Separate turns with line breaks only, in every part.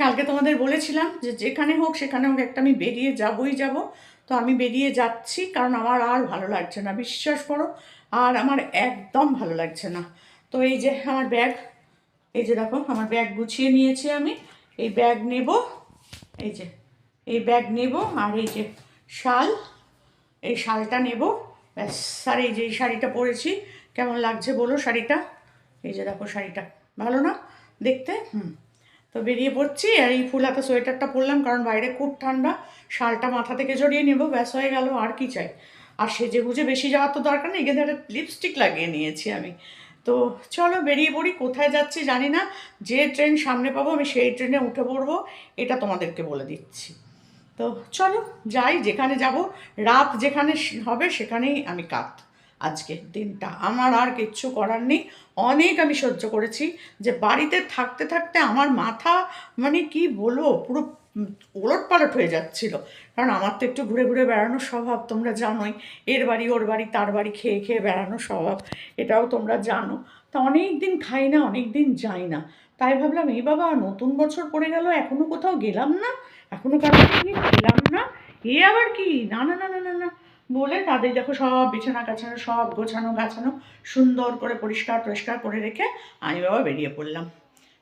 কালকে তোমাদের বলেছিলাম যে যেখানে হোক সেখানে হোক একটা আমি বেরিয়ে যাবই যাব। তো আমি বেরিয়ে যাচ্ছি কারণ আমার আর ভালো লাগছে না, বিশ্বাস করো, আর আমার একদম ভালো লাগছে না। তো এই যে আমার ব্যাগ, এই যে দেখো, আমার ব্যাগ গুছিয়ে নিয়েছি আমি। এই ব্যাগ নেব, এই যে, এই ব্যাগ নেব আর এই যে শাল, এই শালটা নেব। ব্যাস, আর এই যে এই শাড়িটা পরেছি, কেমন লাগছে বলো শাড়িটা? এই যে দেখো শাড়িটা, ভালো না দেখতে? হুম। তো বেরিয়ে পড়ছি, আর এই ফুল হাতা সোয়েটারটা পরলাম কারণ বাইরে খুব ঠান্ডা। শালটা মাথা থেকে জড়িয়ে নেব, ব্যাস হয়ে গেল, আর কি চাই। আর সেজে গুজে বেশি যাওয়ার তো দরকার নেই, এখানে একটা লিপস্টিক লাগিয়ে নিয়েছি আমি। তো চলো বেরিয়ে পড়ি, কোথায় যাচ্ছি জানি না, যে ট্রেন সামনে পাবো আমি সেই ট্রেনে উঠে পড়ব, এটা তোমাদেরকে বলে দিচ্ছি। তো চলো যাই, যেখানে যাব, রাত যেখানে হবে সেখানেই আমি কাত। আজকে দিনটা, আমার আর কিচ্ছু করার নেই অনেক আমি সহ্য করেছি যে বাড়িতে থাকতে থাকতে আমার মাথা মানে কি বলব, পুরো ওলট পালট হয়ে যাচ্ছিল। কারণ আমার তো একটু ঘুরে ঘুরে বেড়ানোর স্বভাব তোমরা জানোই। এর বাড়ি, ওর বাড়ি, তার বাড়ি খেয়ে খেয়ে বেড়ানোর স্বভাব, এটাও তোমরা জানো। তা অনেক দিন খাই না, অনেক দিন যাই না। তাই ভাবলাম এই বাবা, নতুন বছর পড়ে গেল, এখনও কোথাও গেলাম না? এখনও কারও গেলাম না? এ আবার কি? না না না না না বলে তাদের দেখো সব বিছানা কাছানো, সব গোছানো, গাছানো, সুন্দর করে পরিষ্কার পরিষ্কার করে রেখে আমি বাবা বেরিয়ে পড়লাম।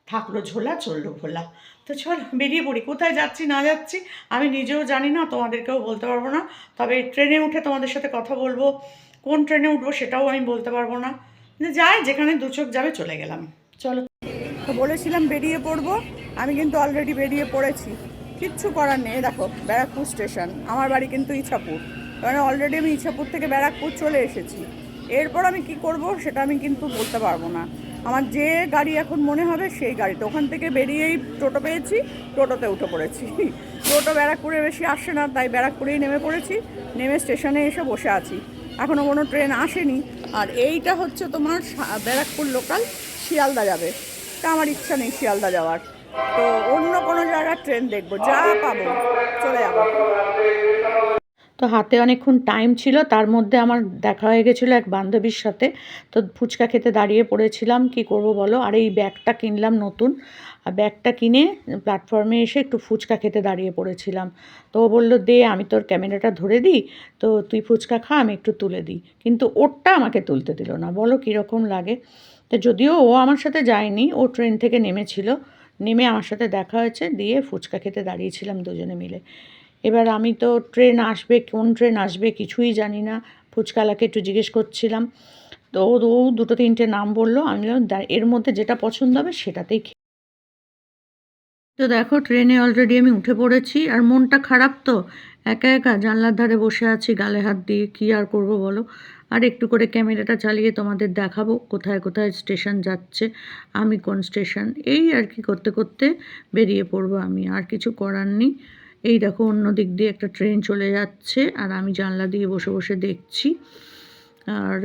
থাকল ঝোলা, চলল ভোলা। তো চল, বেরিয়ে পড়ি। কোথায় যাচ্ছি, না যাচ্ছি, আমি নিজেও জানি না, তোমাদেরকেও বলতে পারব না। তবে ট্রেনে উঠে তোমাদের সাথে কথা বলব। কোন ট্রেনে উঠবো সেটাও আমি বলতে পারব না। যাই, যেখানে দু চোখ যাবে চলে গেলাম। চলো। তো বলেছিলাম বেরিয়ে পড়ব, আমি কিন্তু অলরেডি বেরিয়ে পড়েছি। কিচ্ছু করার নেই দেখো, ব্যারাকপুর স্টেশন। আমার বাড়ি কিন্তু ইছাপুর। কারণ অলরেডি আমি ইছাপুর থেকে ব্যারাকপুর চলে এসেছি। এরপর আমি কি করব সেটা আমি কিন্তু বলতে পারব না। আমার যে গাড়ি এখন মনে হবে সেই গাড়িতে ওখান থেকে বেরিয়েই টোটো পেয়েছি, টোটোতে উঠে পড়েছি। টোটো ব্যারাকপুরে বেশি আসে না, তাই ব্যারাকপুরেই নেমে পড়েছি। নেমে স্টেশনে এসে বসে আছি। এখনও কোনো ট্রেন আসেনি। আর এইটা হচ্ছে তোমার ব্যারাকপুর লোকাল শিয়ালদা যাবে। তা আমার ইচ্ছা নেই শিয়ালদা যাওয়ার। তো অন্য কোনো জায়গার ট্রেন দেখব, যা পাবো, চলে যাব। তো হাতে অনেকক্ষণ টাইম ছিল, তার মধ্যে আমার দেখা হয়ে গেছিল এক বান্ধবীর সাথে। তো ফুচকা খেতে দাঁড়িয়ে পড়েছিলাম, কি করব বলো? আর এই ব্যাগটা কিনলাম নতুন। আর ব্যাগটা কিনে প্ল্যাটফর্মে এসে একটু ফুচকা খেতে দাঁড়িয়ে পড়েছিলাম। তো ও বলল, দে, আমি তোর ক্যামেরাটা ধরে দিই, তো তুই ফুচকা খা, আমি একটু তুলে দিই। কিন্তু ওরটা আমাকে তুলতে দিল না, বলো কীরকম লাগে। তো যদিও ও আমার সাথে যায়নি, ও ট্রেন থেকে নেমেছিল। নেমে আমার সাথে দেখা হয়েছে, দিয়ে ফুচকা খেতে দাঁড়িয়েছিলাম দুজনে মিলে। এবার আমি তো ট্রেন আসবে, কোন ট্রেন আসবে কিছুই জানি না। ফুচকালাকে একটু জিজ্ঞেস করছিলাম। তো ও দুটো তিনটে নাম বলল, আমি এর মধ্যে যেটা পছন্দ হবে সেটাতেই খে-" তো দেখো, ট্রেনে অলরেডি আমি উঠে পড়েছি, আর মনটা খারাপ তো। একা একা জানলার ধারে বসে আছি, গালে হাত দিয়ে কী আর করব বলো? আর একটু করে ক্যামেরাটা চালিয়ে তোমাদের দেখাবো, কোথায় কোথায় স্টেশন যাচ্ছে, আমি কোন স্টেশন, এই আর কি করতে করতে বেরিয়ে পড়ব আমি, আর কিছু করার নেই। এই দেখো অন্য দিক দিয়ে একটা ট্রেন চলে যাচ্ছে আর আমি জানলা দিয়ে বসে বসে দেখছি। আর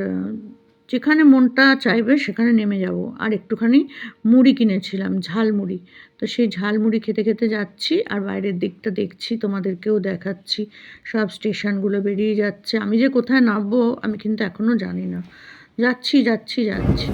যেখানে মনটা চাইবে সেখানে নেমে যাব। আর একটুখানি মুড়ি কিনেছিলাম ঝালমুড়ি তো সেই ঝালমুড়ি খেতে খেতে যাচ্ছি আর বাইরের দিকটা দেখছি, তোমাদেরকেও দেখাচ্ছি। সব স্টেশনগুলো বেরিয়ে যাচ্ছে। আমি যে কোথায় নামবো আমি কিন্তু এখনও জানি না। যাচ্ছি যাচ্ছি যাচ্ছি।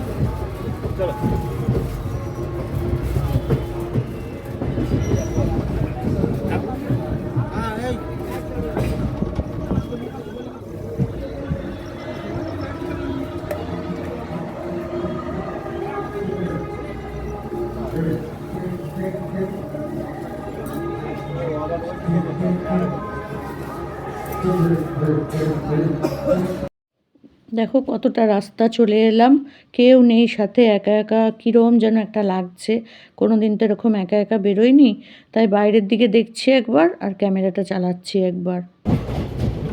দেখো কতটা রাস্তা চলে এলাম। কেউ নেই সাথে, একা একা কীরম যেন একটা লাগছে। কোনো দিন তো এরকম একা একা বেরোয়নি। তাই বাইরের দিকে দেখছি একবার আর ক্যামেরাটা চালাচ্ছি একবার।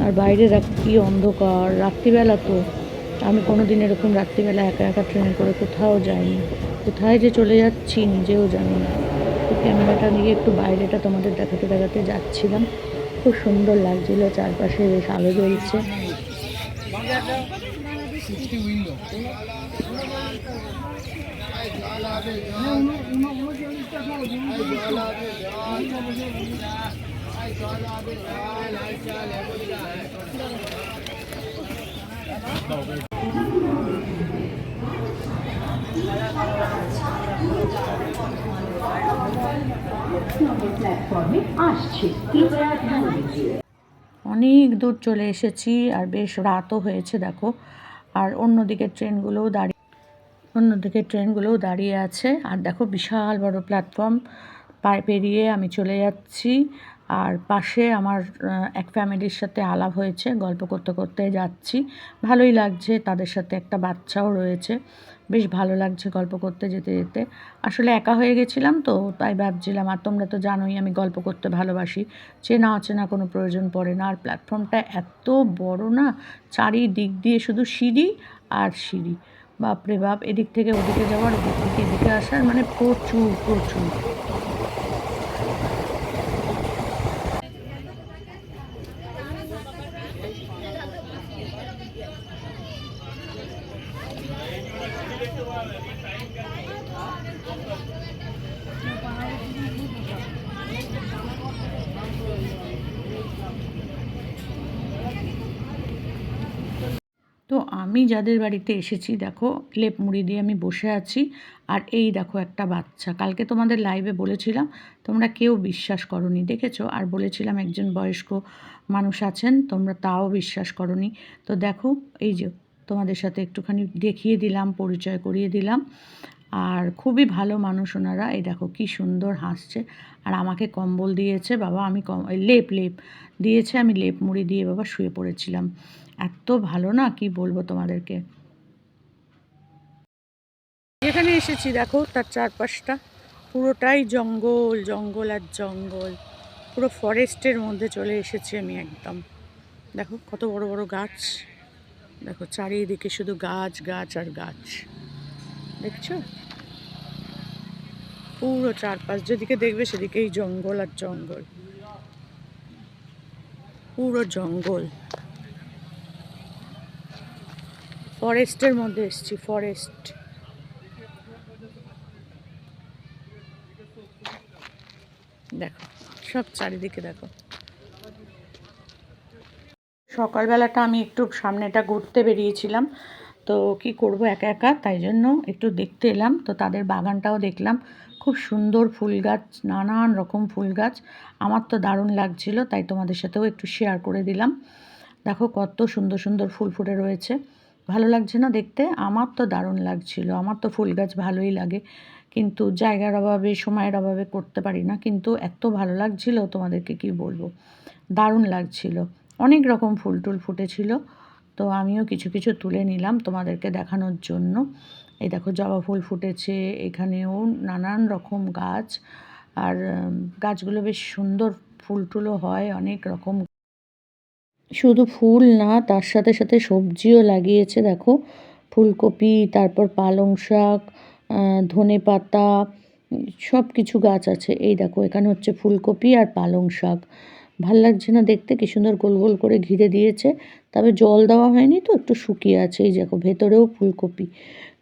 আর বাইরে কী অন্ধকার, রাত্রিবেলা তো। আমি কোনো দিন এরকম রাত্রিবেলা একা একা ট্রেনে করে কোথাও যাইনি। কোথায় যে চলে যাচ্ছি নিজেও জানি না। ক্যামেরাটা নিয়ে একটু বাইরেটা তোমাদের দেখাতে দেখাতে যাচ্ছিলাম খুব সুন্দর লাগছিল, চারপাশে বেশ আলো জ্বলছে
Thank you.
অনেক দূর চলে এসেছি আর বেশ রাতও হয়েছে, দেখো। আর অন্যদিকে ট্রেনগুলোও দাঁড়িয়ে অন্যদিকে ট্রেনগুলোও দাঁড়িয়ে আছে। আর দেখো, বিশাল বড় প্ল্যাটফর্ম পায়ে পেরিয়ে আমি চলে যাচ্ছি। আর পাশে আমার এক ফ্যামিলির সাথে আলাপ হয়েছে, গল্প করতে করতে যাচ্ছি। ভালোই লাগছে, তাদের সাথে একটা বাচ্চাও রয়েছে। বেশ ভালো লাগছে গল্প করতে যেতে যেতে। আসলে একা হয়ে গেছিলাম তো, তাই ভাবছিলাম, আর তোমরা তো জানোই, আমি গল্প করতে ভালোবাসি। চেনা অচেনা কোনো প্রয়োজন পড়ে না। আর প্ল্যাটফর্মটা এত বড় না, চারিদিক দিয়ে শুধু সিঁড়ি আর সিঁড়ি। বাপরে বাপ, এদিক থেকে ওদিকে যাওয়ার ওদিক থেকে এদিকে আসার মানে প্রচুর প্রচুর। তো আমি যাদের বাড়িতে এসেছি, দেখো, লেপ মুড়ি দিয়ে আমি বসে আছি। আর এই দেখো একটা বাচ্চা। কালকে তোমাদের লাইভে বলেছিলাম, তোমরা কেউ বিশ্বাস করনি, দেখেছ? আর বলেছিলাম একজন বয়স্ক মানুষ আছেন, তোমরা তাও বিশ্বাস করনি। তো দেখো, এই যে তোমাদের সাথে একটুখানি দেখিয়ে দিলাম, পরিচয় করিয়ে দিলাম। আর খুবই ভালো মানুষ ওনারা। এই দেখো কি সুন্দর হাসছে। আর আমাকে কম্বল দিয়েছে, বাবা আমি কম লেপ লেপ দিয়েছে, আমি লেপ মুড়ি দিয়ে বাবা শুয়ে পড়েছিলাম। এত ভালো না? কি বলব তোমাদেরকে? যেখানে এসেছি দেখো, তার চারপাশটা পুরোটাই জঙ্গল জঙ্গল আর জঙ্গল। পুরো ফরেস্টের মধ্যে চলে এসেছি আমি একদম। দেখো কত বড় বড় গাছ। দেখো চারিদিকে শুধু গাছ গাছ আর গাছ। পুরো চারপাশ, যেদিকে দেখবে সেদিকেই জঙ্গল আর জঙ্গল। পুরো জঙ্গল। ফরেস্টের মধ্যে এসছি, ফরেস্ট। দেখো, সব চারিদিকে দেখো। সকালবেলাটা আমি একটু সামনেটা ঘুরতে বেরিয়েছিলাম। তো কি করব, একা একা, তাই জন্য একটু দেখতে এলাম। তো তাদের বাগানটাও দেখলাম। খুব সুন্দর ফুল গাছ, নানান রকম ফুল গাছ। আমার তো দারুণ লাগছিল, তাই তোমাদের সাথেও একটু শেয়ার করে দিলাম। দেখো কত সুন্দর সুন্দর ফুল ফুটে রয়েছে। ভালো লাগছে না দেখতে? আমার তো দারুণ লাগছিল। আমার তো ফুল গাছ ভালোই লাগে। কিন্তু জায়গার অভাবে, সময়ের অভাবে করতে পারি না। কিন্তু এত ভালো লাগছিল, তোমাদেরকে কি বলব? দারুণ লাগছিল। অনেক রকম ফুল টুল ফুটেছিল। তো আমিও কিছু কিছু তুলে নিলাম তোমাদেরকে দেখানোর জন্য। এই দেখো জবা ফুল ফুটেছে, এখানেও নানান রকম গাছ। আর গাছগুলো বেশ সুন্দর ফুল টুলও হয়, অনেক রকম। শুধু ফুল না, তার সাথে সাথে সবজিও লাগিয়েছে, দেখো। ফুলকপি, তারপর পালং শাক ধনে পাতা সব কিছু গাছ আছে। এই দেখো, এখানে হচ্ছে ফুলকপি আর পালং শাক। ভালো লাগছে না দেখতে, কি সুন্দর গোল গোল করে ঘিরে দিয়েছে। তবে জল দেওয়া হয়নি তো, একটু শুকিয়ে আছে। এই দেখো, ভেতরেও ফুলকপি।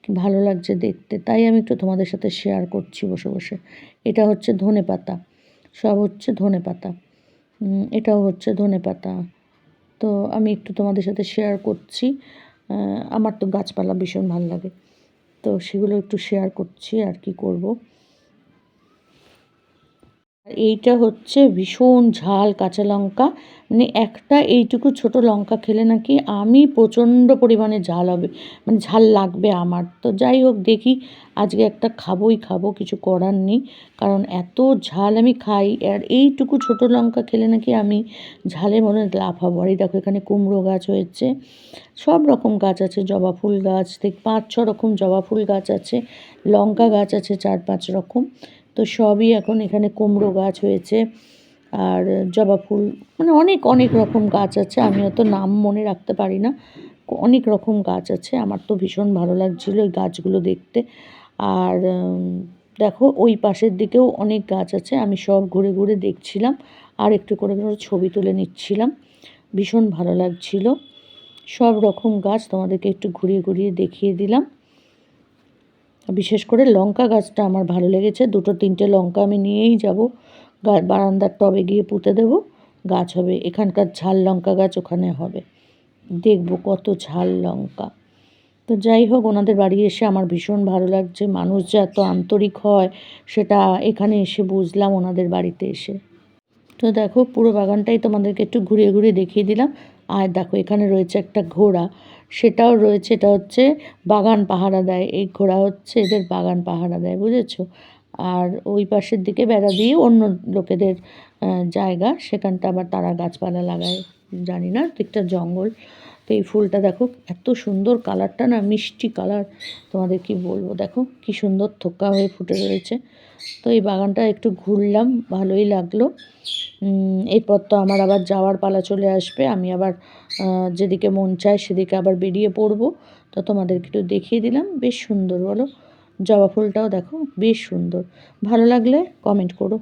কি ভালো লাগছে দেখতে। তাই আমি একটু তোমাদের সাথে শেয়ার করছি বসে বসে। এটা হচ্ছে ধনে পাতা। সব হচ্ছে ধনে পাতা। এটাও হচ্ছে ধনে পাতা। তো আমি একটু তোমাদের সাথে শেয়ার করছি। আমার তো গাছপালা ভীষণ ভালো লাগে। তো সেগুলো একটু শেয়ার করছি আর কি করব। এইটা হচ্ছে ভীষণ ঝাল কাঁচা লঙ্কা। মানে একটা এইটুকু ছোট লঙ্কা খেলে নাকি আমি প্রচণ্ড পরিমাণে ঝাল হবে মানে ঝাল লাগবে আমার। তো যাই হোক, দেখি আজকে একটা খাবোই খাব, কিছু করার নেই। কারণ এত ঝাল আমি খাই, আর এইটুকু ছোট লঙ্কা খেলে নাকি আমি ঝালে মনে লাফাবো আর দেখো, এখানে কুমড়ো গাছ হয়েছে, সব রকম গাছ আছে, জবা ফুল গাছ, দেখ, পাঁচ, ছ রকম জবা ফুল গাছ আছে, লঙ্কা গাছ আছে, চার, পাঁচ রকম। তো সবই এখন এখানে কুমড়ো গাছ হয়েছে আর জবা ফুল মানে অনেক অনেক রকম গাছ আছে। আমি অত নাম মনে রাখতে পারি না। অনেক রকম গাছ আছে। আমার তো ভীষণ ভালো লাগছিল ওই গাছগুলো দেখতে। আর দেখো ওই পাশের দিকেও অনেক গাছ আছে। আমি সব ঘুরে ঘুরে দেখছিলাম আর একটু করে করে ছবি তুলে নিচ্ছিলাম। ভীষণ ভালো লাগছিল। সব রকম গাছ তোমাদেরকে একটু ঘুরিয়ে ঘুরিয়ে দেখিয়ে দিলাম। বিশেষ করে লঙ্কা গাছটা আমার ভালো লেগেছে। দুটো, তিনটে লঙ্কা আমি নিয়েই যাব। বারান্দার টবে গিয়ে পুঁতে দেব। গাছ হবে, এখানকার ঝাল লঙ্কা গাছ ওখানে হবে। দেখব কত ঝাল লঙ্কা। তো যাই হোক, ওনাদের বাড়ি এসে আমার ভীষণ ভালো লাগছে। মানুষ যে এত আন্তরিক হয়, সেটা এখানে এসে বুঝলাম ওনাদের বাড়িতে এসে। তো দেখো, পুরো বাগানটাই তোমাদেরকে একটু ঘুরিয়ে ঘুরিয়ে দেখিয়ে দিলাম। আর দেখো, এখানে রয়েছে একটা ঘোড়া। সেটাও রয়েছে, এটা হচ্ছে বাগান পাহারা দেয়। এই ঘোড়া হচ্ছে এদের বাগান পাহারা দেয়, বুঝেছ? আর ওই পাশের দিকে বেড়া দিয়ে অন্য লোকেদের জায়গা। সেখানটা আবার তারা গাছপালা লাগায়। জানি না দিকটা জঙ্গল। তো এই ফুলটা দেখো, এত সুন্দর কালারটা না, মিষ্টি কালার। তোমাদের কি বলব? দেখো, কি সুন্দর থোকা হয়ে ফুটে রয়েছে। তো এই বাগানটা একটু ঘুরলাম, ভালোই লাগল। এরপর তো আমার আবার যাওয়ার পালা চলে আসবে। আমি আবার যেদিকে মন চায় সেদিকে আবার বেরিয়ে পড়ব। তো তোমাদেরকে একটু দেখিয়ে দিলাম, বেশ সুন্দর বলো। জবা ফুলটাও দেখো, বেশ সুন্দর। ভালো লাগলে কমেন্ট করো।